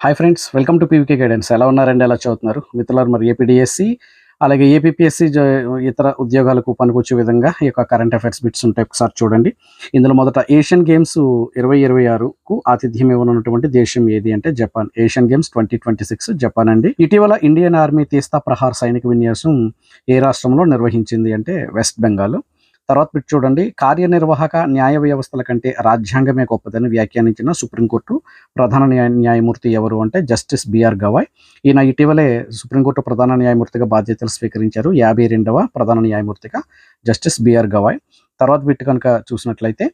Hi friends welcome to PVK guidance ఎలా ఉన్నారండి? ఎలా చదువుతున్నారు? మిత్రులారు మరి ఏపీడిఎస్సి అలాగే ఏపీఎస్సి ఇతర ఉద్యోగాలకు పనికొచ్చే విధంగా ఈ యొక్క కరెంట్ అఫైర్స్ బిట్స్ ఉంటాయి. ఒకసారి చూడండి. ఇందులో మొదట ఏషియన్ గేమ్స్ ఇరవై ఇరవై ఆరుకు ఆతిథ్యం ఇవ్వనున్నటువంటి దేశం ఏది అంటే Japan. Asian games twenty twenty six Japan అండి. ఇటీవల ఇండియన్ ఆర్మీ తీస్తా ప్రహార్ సైనిక విన్యాసం ఏ రాష్ట్రంలో నిర్వహించింది అంటే వెస్ట్ బెంగాల్. తర్వాత మీరు చూడండి కార్యనిర్వాహక న్యాయ వ్యవస్థల కంటే రాజ్యాంగమే గొప్పదని వ్యాఖ్యానించిన సుప్రీంకోర్టు ప్రధాన న్యాయ న్యాయమూర్తి ఎవరు అంటే జస్టిస్ బిఆర్ గవాయ్. ఈయన ఇటీవలే సుప్రీంకోర్టు ప్రధాన న్యాయమూర్తిగా బాధ్యతలు స్వీకరించారు. యాభై రెండవ ప్రధాన న్యాయమూర్తిగా జస్టిస్ బిఆర్ గవాయ్. తర్వాత బిట్ కనుక చూసినట్లయితే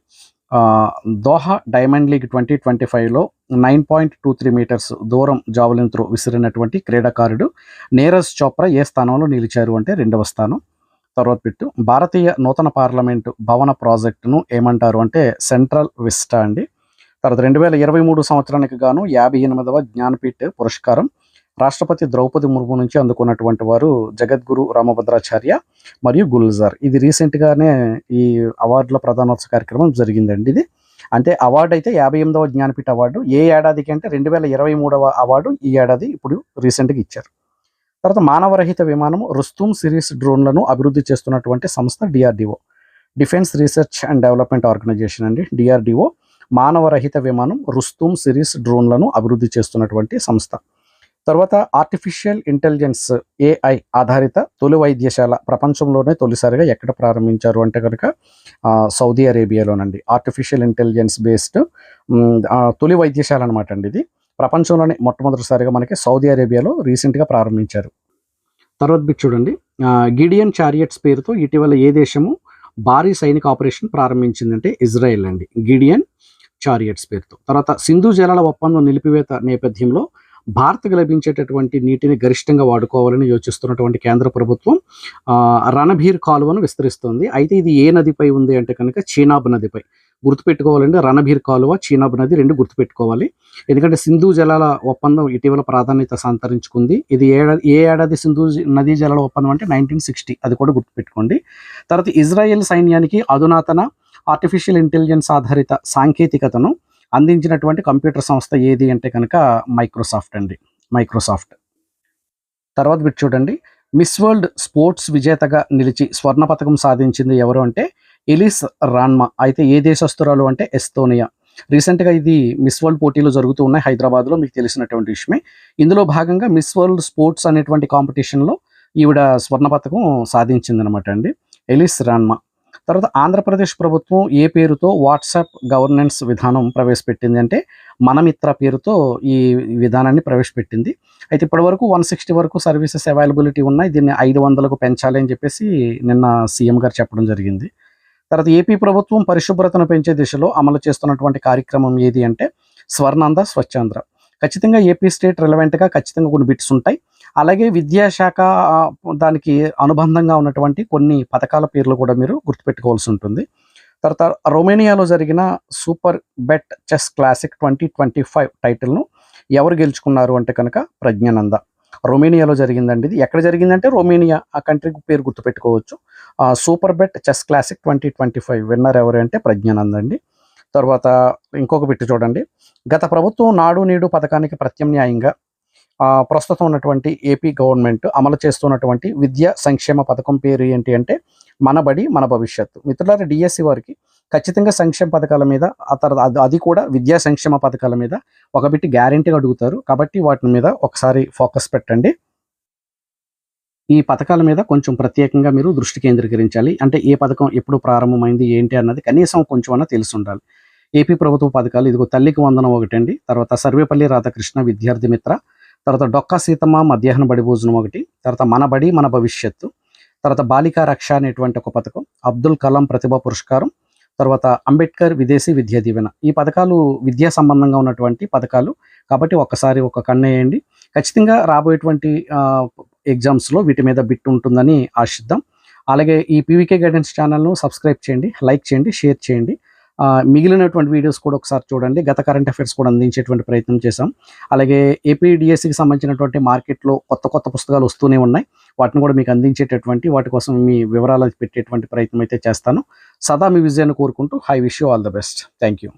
Doha Diamond League twenty twenty ఫైవ్లో nine point two three metres దూరం జావలిన్ త్రో విసిరినటువంటి క్రీడాకారుడు నీరజ్ చోప్రా ఏ స్థానంలో నిలిచారు అంటే రెండవ స్థానం. తర్వాత బిట్టు భారతీయ నూతన పార్లమెంటు భవన ప్రాజెక్టును ఏమంటారు అంటే సెంట్రల్ విస్టా అండి. తర్వాత రెండు వేల ఇరవై మూడు సంవత్సరానికి గాను యాభై ఎనిమిదవ జ్ఞానపీఠ్ పురస్కారం. రాష్ట్రపతి ద్రౌపది ముర్ము నుంచి అందుకున్నటువంటి వారు జగద్గురు రామభద్రాచార్య మరియు గుల్జార్. ఇది రీసెంట్గానే ఈ అవార్డుల ప్రధానోత్సవ కార్యక్రమం జరిగిందండి ఇది. అంటే అవార్డు అయితే యాభై ఎనిమిదవ జ్ఞానపీఠ అవార్డు. ఏ ఏడాదికి అంటే రెండు వేల ఇరవై మూడవ అవార్డు ఈ ఏడాది ఇప్పుడు రీసెంట్గా ఇచ్చారు. తర్వాత మానవరహిత విమానం రుస్తుం సిరీస్ డ్రోన్లను అభివృద్ధి చేస్తున్నటువంటి సంస్థ DRDO. Defence research and development organisation అండి డిఆర్డిఓ. మానవరహిత విమానం రుస్తుం సిరీస్ డ్రోన్లను అభివృద్ధి చేస్తున్నటువంటి సంస్థ. తర్వాత ఆర్టిఫిషియల్ ఇంటెలిజెన్స్ ఏఐ ఆధారిత తొలి వైద్యశాల ప్రపంచంలోనే తొలిసారిగా ఎక్కడ ప్రారంభించారు అంటే కనుక సౌదీ అరేబియాలోనండి. ఆర్టిఫిషియల్ ఇంటెలిజెన్స్ బేస్డ్ తొలి వైద్యశాల అనమాట అండి ఇది. ప్రపంచంలోనే మొట్టమొదటిసారిగా మనకి సౌదీ అరేబియాలో రీసెంట్గా ప్రారంభించారు. తర్వాత బిట్ చూడండి. గిడియన్ చారియట్స్ పేరుతో ఇటీవల ఏ దేశము భారీ సైనిక ఆపరేషన్ ప్రారంభించిందంటే ఇజ్రాయెల్ అండి. గిడియన్ చారియట్స్ పేరుతో. తర్వాత సింధు జలాల ఒప్పందం నిలిపివేత నేపథ్యంలో భారత్కు లభించేటటువంటి నీటిని గరిష్టంగా వాడుకోవాలని యోచిస్తున్నటువంటి కేంద్ర ప్రభుత్వం రణభీర్ కాలువను విస్తరిస్తోంది. అయితే ఇది ఏ నదిపై ఉంది అంటే కనుక చీనాబ్ నదిపై. గుర్తుపెట్టుకోవాలండి. రణభీర్ కాలువ చీనాబ్ నది రెండు గుర్తుపెట్టుకోవాలి. ఎందుకంటే సింధు జలాల ఒప్పందం ఇటీవల ప్రాధాన్యత సంతరించుకుంది. ఇది ఏడాది ఏ ఏడాది సింధు నదీ జలాల ఒప్పందం అంటే నైన్టీన్ సిక్స్టీ అది కూడా గుర్తుపెట్టుకోండి. తర్వాత ఇజ్రాయెల్ సైన్యానికి అధునాతన ఆర్టిఫిషియల్ ఇంటెలిజెన్స్ ఆధారిత సాంకేతికతను అందించినటువంటి కంప్యూటర్ సంస్థ ఏది అంటే కనుక మైక్రోసాఫ్ట్ అండి. మైక్రోసాఫ్ట్. తర్వాత బిట్ చూడండి. మిస్ వరల్డ్ స్పోర్ట్స్ విజేతగా నిలిచి స్వర్ణ పథకం సాధించింది ఎవరు అంటే ఎలిస్ రాన్మా. అయితే ఏ దేశస్తురాలు అంటే ఎస్తోనియా. రీసెంట్గా ఇది మిస్ వరల్డ్ పోటీలు జరుగుతూ ఉన్నాయి హైదరాబాద్లో మీకు తెలిసినటువంటి విషయమే. ఇందులో భాగంగా మిస్ వరల్డ్ స్పోర్ట్స్ అనేటువంటి కాంపిటీషన్లో ఈవిడ స్వర్ణ పథకం సాధించిందనమాట అండి ఎలిస్ రాన్మా. తర్వాత ఆంధ్రప్రదేశ్ ప్రభుత్వం ఏ పేరుతో వాట్సాప్ గవర్నెన్స్ విధానం ప్రవేశపెట్టింది అంటే మనమిత్ర పేరుతో ఈ విధానాన్ని ప్రవేశపెట్టింది. అయితే ఇప్పటివరకు వన్ సిక్స్టీ వరకు సర్వీసెస్ అవైలబిలిటీ ఉన్నాయి దీన్ని ఐదు వందలకు పెంచాలి అని చెప్పేసి నిన్న సీఎం గారు చెప్పడం జరిగింది. తర్వాత ఏపీ ప్రభుత్వం పరిశుభ్రతను పెంచే దిశలో అమలు చేస్తున్నటువంటి కార్యక్రమం ఏది అంటే స్వర్ణాంధ్ర స్వచ్ఛాంధ్ర. ఖచ్చితంగా ఏపీ స్టేట్ రిలవెంట్గా ఖచ్చితంగా కొన్ని బిట్స్ ఉంటాయి. అలాగే విద్యాశాఖ దానికి అనుబంధంగా ఉన్నటువంటి కొన్ని పథకాల పేర్లు కూడా మీరు గుర్తుపెట్టుకోవాల్సి ఉంటుంది. తర్వాత రొమేనియాలో జరిగిన super bet chess classic twenty twenty five టైటిల్ను ఎవరు గెలుచుకున్నారు అంటే కనుక ప్రజ్ఞానంద. రొమేనియాలో జరిగిందండి ఇది. ఎక్కడ జరిగిందంటే రొమేనియా ఆ కంట్రీ పేరు గుర్తుపెట్టుకోవచ్చు. Super bet chess classic twenty twenty five winner ఎవరు అంటే ప్రజ్ఞానంద్ అండి తర్వాత ఇంకొక బిట్టు చూడండి. గత ప్రభుత్వం నాడు నేడు పథకానికి ప్రత్యామ్నాయంగా ప్రస్తుతం ఉన్నటువంటి ఏపీ గవర్నమెంట్ అమలు చేస్తున్నటువంటి విద్యా సంక్షేమ పథకం పేరు ఏంటి అంటే మన బడి మన భవిష్యత్తు. మిత్రులారా డిఎస్సి వారికి ఖచ్చితంగా సంక్షేమ పథకాల మీద ఆ తర్వాత అది- అది కూడా విద్యా సంక్షేమ పథకాల మీద ఒక బిట్టి గ్యారంటీగా అడుగుతారు. కాబట్టి వాటి మీద ఒకసారి ఫోకస్ పెట్టండి. ఈ పథకాల మీద కొంచెం ప్రత్యేకంగా మీరు దృష్టి కేంద్రీకరించాలి. అంటే ఏ పథకం ఎప్పుడు ప్రారంభమైంది ఏంటి అన్నది కనీసం కొంచెం అన్న తెలిసి ఉండాలి ఏపీ ప్రభుత్వ పథకాలు ఇదిగో తల్లికి వందనం ఒకటండి. తర్వాత సర్వేపల్లి రాధాకృష్ణ విద్యార్థి మిత్ర. తర్వాత డొక్కా సీతమ్మ మధ్యాహ్న బడి భోజనం ఒకటి. తర్వాత మన బడి మన భవిష్యత్తు. తర్వాత బాలికా రక్ష అనేటువంటి ఒక పథకం. అబ్దుల్ కలాం ప్రతిభా పురస్కారం. తర్వాత అంబేద్కర్ విదేశీ విద్యా దీవెన. ఈ పథకాలు విద్యా సంబంధంగా ఉన్నటువంటి పథకాలు. కాబట్టి ఒక్కసారి ఒక కన్నేయండి ఖచ్చితంగా రాబోయేటువంటి ఎగ్జామ్స్లో వీటి మీద బిట్ ఉంటుందని ఆశిద్దాం. అలాగే ఈ పీవీకే గైడెన్స్ ఛానల్ను సబ్స్క్రైబ్ చేయండి లైక్ చేయండి షేర్ చేయండి. మిగిలినటువంటి వీడియోస్ కూడా ఒకసారి చూడండి. గత కరెంట్ అఫైర్స్ కూడా అందించేటువంటి ప్రయత్నం చేశాం. అలాగే ఏపీడిఎస్సికి సంబంధించినటువంటి మార్కెట్లో కొత్త కొత్త పుస్తకాలు వస్తూనే ఉన్నాయి. వాటిని కూడా మీకు అందించేటటువంటి వాటి కోసం మీ వివరాలు పెట్టేటువంటి ప్రయత్నం అయితే చేస్తాను. సదా మీ విజయాన్ని కోరుకుంటూ I wish all the best. Thank you.